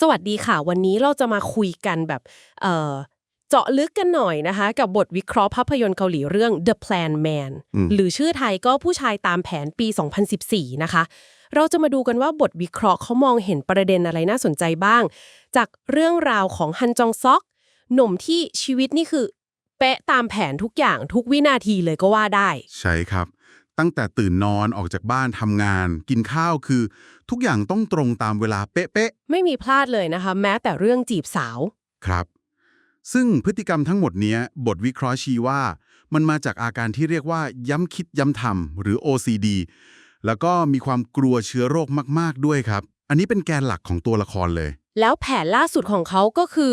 สวัสดีค่ะ วันนี้เราจะมาคุยกันแบบเอ่อเจาะลึกกันหน่อยนะคะ กับบทวิเคราะห์ภาพยนตร์เกาหลีเรื่อง The Plan Man อืมหรือชื่อไทยก็ผู้ชายตามแผนปี 2014 นะคะ เราจะมาดูกันว่าบทวิเคราะห์เขามองเห็นประเด็นอะไรน่าสนใจบ้าง จากเรื่องราวของฮันจองซอก หนุ่มที่ชีวิตนี่คือเป๊ะตามแผนทุกอย่างทุกวินาทีเลยก็ว่าได้ ใช่ครับ ตั้งแต่ตื่นนอนออกจากบ้านทำงาน กินข้าวคือ ทุกอย่างต้องตรงตามเวลาเป๊ะไม่มีพลาดเลยนะคะ แม้แต่เรื่องจีบสาว ๆครับ ซึ่งพฤติกรรมทั้งหมดเนี้ยบทวิเคราะห์ชี้ว่า มันมาจากอาการที่เรียกว่า ย้ำคิดย้ำทำหรือ OCD แล้วก็มีความกลัวเชื้อโรคมาก ๆ ด้วยครับ อันนี้เป็นแกนหลักของตัวละครเลย แล้วแผนล่าสุดของเขาก็คือ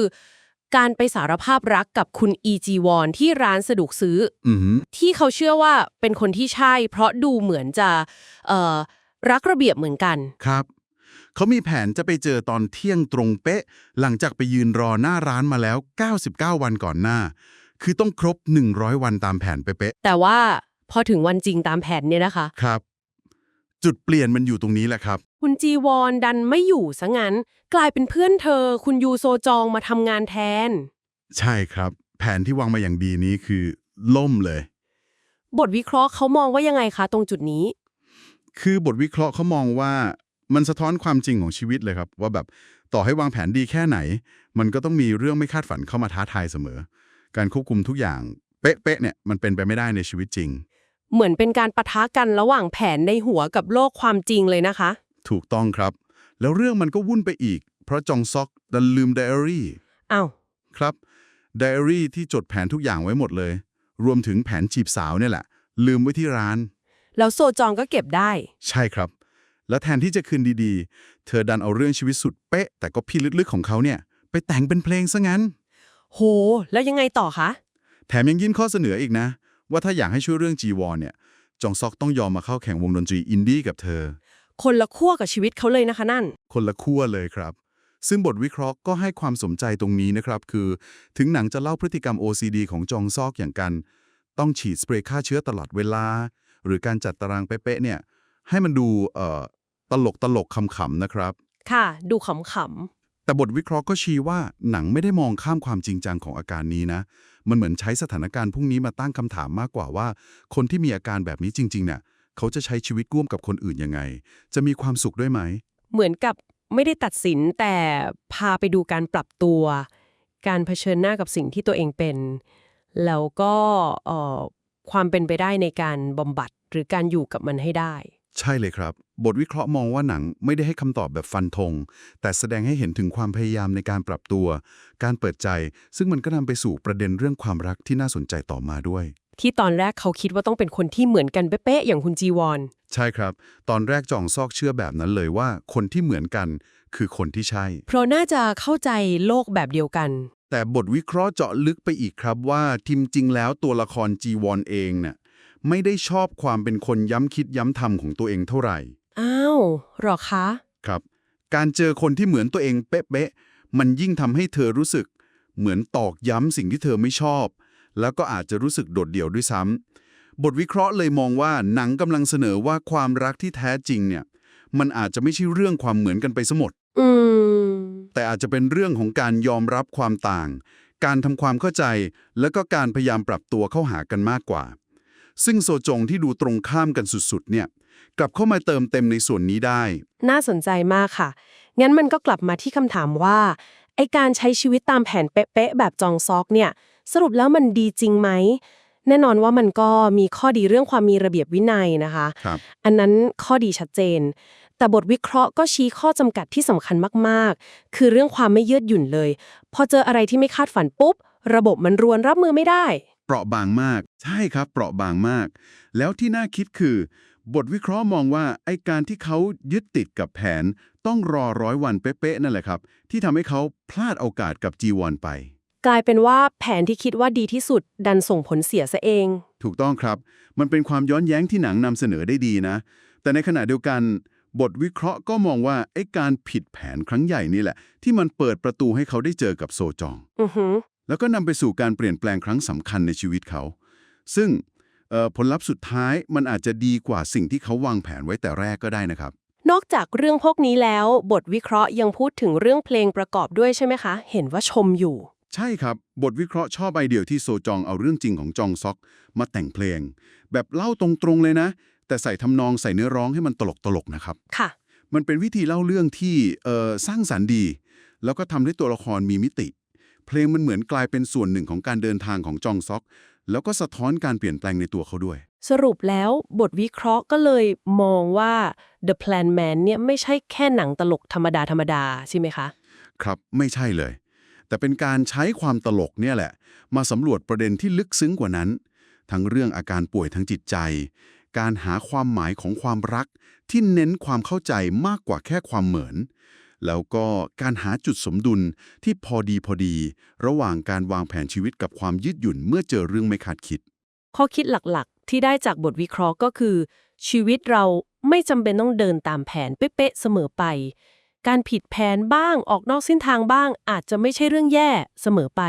การไปสารภาพรักกับคุณอีจีวอนที่ร้านสะดวกซื้ออือหือที่เขาเชื่อว่าเป็นคนที่ใช่ เพราะดูเหมือนจะเอ่อรักระเบียบเหมือนกัน ครับ เขามีแผนจะไปเจอตอนเที่ยงตรงเป๊ะ หลังจากไปยืนรอหน้าร้านมาแล้ว 99 วันก่อนหน้า คือต้องครบ 100 วันตามแผนเป๊ะ แต่ว่าพอถึงวันจริงตามแผนเนี่ยนะคะๆครับ จุดเปลี่ยนมันอยู่ตรงนี้แหละครับ คุณจีวอนดันไม่อยู่ซะงั้น กลายเป็นเพื่อนเธอ คุณยูโซจองมาทำงานแทน ใช่ครับ แผนที่วางมาอย่างดีนี้คือ ล่มเลย บทวิเคราะห์เขามองว่ายังไงคะตรงจุดนี้ คือบทวิเคราะห์เขามองว่ามันสะท้อนความจริงของชีวิตเลยครับ ว่าแบบต่อให้วางแผนดีแค่ไหน มันก็ต้องมีเรื่องไม่คาดฝันเข้ามาท้าทายเสมอ การควบคุมทุกอย่างเป๊ะๆเนี่ยมันเป็นไปไม่ได้ในชีวิตจริง เหมือนเป็นการปะทะกันระหว่างแผนในหัวกับโลกความจริงเลยนะคะ ถูกต้องครับ แล้วเรื่องมันก็วุ่นไปอีก เพราะจองซอกดันลืมไดอารี่อ้าวครับไดอารี่ที่จดแผนทุกอย่างไว้หมดเลย รวมถึงแผนจีบสาวเนี่ยแหละ ลืมไว้ที่ร้าน แล้วโซจองก็เก็บได้ ใช่ครับ แล้วแทนที่จะคืนดีๆ เธอดันเอาเรื่องชีวิตสุดเป๊ะ แต่ก็พี่ลึกๆของเขาเนี่ย ไปแต่งเป็นเพลงซะงั้น โห แล้วยังไงต่อคะ แถมยังยื่นข้อเสนออีกนะ ว่าถ้าอยากให้ช่วยเรื่องจีวอนเนี่ย จองซอกต้องยอมมาเข้าแข่งวงดนตรีอินดี้กับเธอ คนละขั้วกับชีวิตเขาเลยนะคะนั่น คนละขั้วเลยครับ ซึ่งบทวิเคราะห์ก็ให้ความสนใจตรงนี้นะครับ คือ ถึงหนังจะเล่าพฤติกรรม OCD ของจองซอกอย่างกัน ต้องฉีดสเปรย์ฆ่าเชื้อตลอดเวลา หรือการจัดตารางเป๊ะๆเนี่ย ให้มันดูเอ่อตลกตลกๆขำๆนะครับ ค่ะ ดูขำแต่บทวิเคราะห์ก็ชี้ว่าหนังไม่ได้มองข้ามความจริงจังของอาการนี้นะ มันเหมือนใช้สถานการณ์พวกนี้มาตั้งคำถามมากกว่าว่า คนที่มีอาการแบบนี้จริงๆเนี่ย เขาจะใช้ชีวิตร่วมกับคนอื่นยังไง จะมีความสุขด้วยไหมๆเหมือนกับไม่ได้ตัดสินแต่พาไปดูการปรับตัว การเผชิญหน้ากับสิ่งที่ตัวเองเป็น แล้วก็เอ่อความเป็นไปได้ในการบำบัดหรือการอยู่กับมันให้ได้ ใช่เลยครับ บทวิเคราะห์มองว่าหนังไม่ได้ให้คำตอบแบบฟันธงแต่แสดงให้เห็นถึงความพยายามในการปรับตัว การเปิดใจ ซึ่งมันก็นำไปสู่ประเด็นเรื่องความรักที่น่าสนใจต่อมาด้วย ที่ตอนแรกเขาคิดว่าต้องเป็นคนที่เหมือนกันเป๊ะๆอย่างคุณจีวอน ใช่ครับ ตอนแรกจ่องซอกเชื่อแบบนั้นเลยว่าคนที่เหมือนกันคือคนที่ใช่ เพราะน่าจะเข้าใจโลกแบบเดียวกัน แต่บทวิเคราะห์เจาะลึกไปอีกครับว่าทิมจริงแล้วตัวละครจีวอนเองน่ะไม่ได้ชอบความเป็นคนย้ำคิดย้ำทำของตัวเองเท่าไหร่ อ้าวเหรอคะ ครับ การเจอคนที่เหมือนตัวเองเป๊ะๆมันยิ่งทำให้เธอรู้สึก เหมือนตอกย้ำสิ่งที่เธอไม่ชอบ แล้วก็อาจจะรู้สึกโดดเดี่ยวด้วยซ้ำบทวิเคราะห์เลยมองว่าหนังกำลังเสนอว่าความรักที่แท้จริงเนี่ย มันอาจจะไม่ใช่เรื่องความเหมือนกันไปซะหมดอืมแต่อาจจะเป็นเรื่องของการยอมรับความต่าง การทำความเข้าใจ แล้วก็การพยายามปรับตัวเข้าหากันมากกว่า ซึ่งโซจงที่ดูตรงข้ามกันสุดๆ เนี่ย กลับเข้ามาเติมเต็มในส่วนนี้ได้ น่าสนใจมากค่ะ งั้นมันก็กลับมาที่คำถามว่าไอการใช้ชีวิตตามแผนเป๊ะๆแบบจองซอกเนี่ย สรุปแล้วมันดีจริงไหม แน่นอนว่ามันก็มีข้อดีเรื่องความมีระเบียบวินัยนะคะครับอันนั้นข้อดีชัดเจน แต่บทวิเคราะห์ก็ชี้ข้อจำกัดที่สำคัญมากๆ คือเรื่องความไม่ยืดหยุ่นเลย พอเจออะไรที่ไม่คาดฝันปุ๊บ ระบบมันรวนรับมือไม่ได้ เปราะบางมาก ใช่ครับ เปราะบางมาก แล้วที่น่าคิดคือบทวิเคราะห์มองว่าไอการที่เขายึดติดกับแผนต้องรอร้อยวันเป๊ะๆนั่นแหละครับ ที่ทำให้เขาพลาดโอกาสกับจีวอนไป กลายเป็นว่าแผนที่คิดว่าดีที่สุดดันส่งผลเสียซะเอง ถูกต้องครับ มันเป็นความย้อนแย้งที่หนังนำเสนอได้ดีนะ แต่ในขณะเดียวกัน บทวิเคราะห์ก็มองว่าไอ้การผิดแผนครั้งใหญ่นี่แหละ ที่มันเปิดประตูให้เขาได้เจอกับโซจอง อือหือ แล้วก็นำไปสู่การเปลี่ยนแปลงครั้งสำคัญในชีวิตเขา ซึ่งเอ่อผลลัพธ์สุดท้ายมันอาจจะดีกว่าสิ่งที่เขาวางแผนไว้แต่แรกก็ได้นะครับ นอกจากเรื่องพวกนี้แล้ว บทวิเคราะห์ยังพูดถึงเรื่องเพลงประกอบด้วยใช่ไหมคะ เห็นว่าชมอยู่ ใช่ครับ บทวิเคราะห์ชอบไอเดียที่โซจองเอาเรื่องจริงของจองซอก มาแต่งเพลง แบบเล่าตรงๆเลยนะ แต่ใส่ทำนองใส่เนื้อร้องให้มันตลกๆนะครับ ค่ะ มันเป็นวิธีเล่าเรื่องที่เอ่อสร้างสรรค์ดี แล้วก็ทำให้ตัวละครมีมิติ เพลงมันเหมือนกลายเป็นส่วนหนึ่งของการเดินทางของจองซอก แล้วก็สะท้อนการเปลี่ยนแปลงในตัวเขาด้วย สรุปแล้วบทวิเคราะห์ก็เลยมองว่า The Plan Man เนี่ยไม่ใช่แค่หนังตลกธรรมดาธรรมดาใช่ไหมคะ ครับ ไม่ใช่เลย แต่เป็นการใช้ความตลกเนี่ยแหละ มาสำรวจประเด็นที่ลึกซึ้งกว่านั้น ทั้งเรื่องอาการป่วยทางจิตใจ การหาความหมายของความรักที่เน้นความเข้าใจมากกว่าแค่ความเหมือน แล้วก็การหาจุดสมดุลที่พอดีพอดี ระหว่างการวางแผนชีวิตกับความยืดหยุ่นเมื่อเจอเรื่องไม่คาดคิด ข้อคิดหลักๆ ที่ได้จากบทวิเคราะห์ก็คือ ชีวิตเราไม่จำเป็นต้องเดินตามแผนเป๊ะๆเสมอไป การผิดแผนบ้างออกนอกเส้นทางบ้าง อาจจะไม่ใช่เรื่องแย่เสมอไป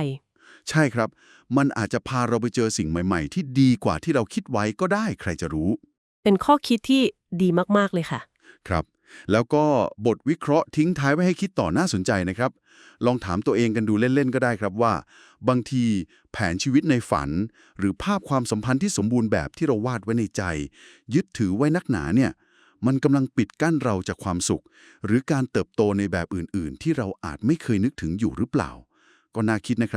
ใช่ครับ มันอาจจะพาเราไปเจอสิ่งใหม่ ๆ ที่ดีกว่าที่เราคิดไว้ก็ได้ใครจะรู้ เป็นข้อคิดที่ดีมากๆเลยค่ะ ครับ แล้วก็บทวิเคราะห์ทิ้งท้ายไว้ให้คิดต่อน่าสนใจนะครับ ลองถามตัวเองกันดูเล่น ๆ ก็ได้ครับว่า บางทีแผนชีวิตในฝัน หรือภาพความสัมพันธ์ที่สมบูรณ์แบบที่เราวาดไว้ในใจ ยึดถือไว้นักหนาเนี่ย มันกำลังปิดกั้นเราจากความสุข หรือการเติบโตในแบบอื่นๆ ที่เราอาจไม่เคยนึกถึงอยู่หรือเปล่า ก็น่าคิดนะครับ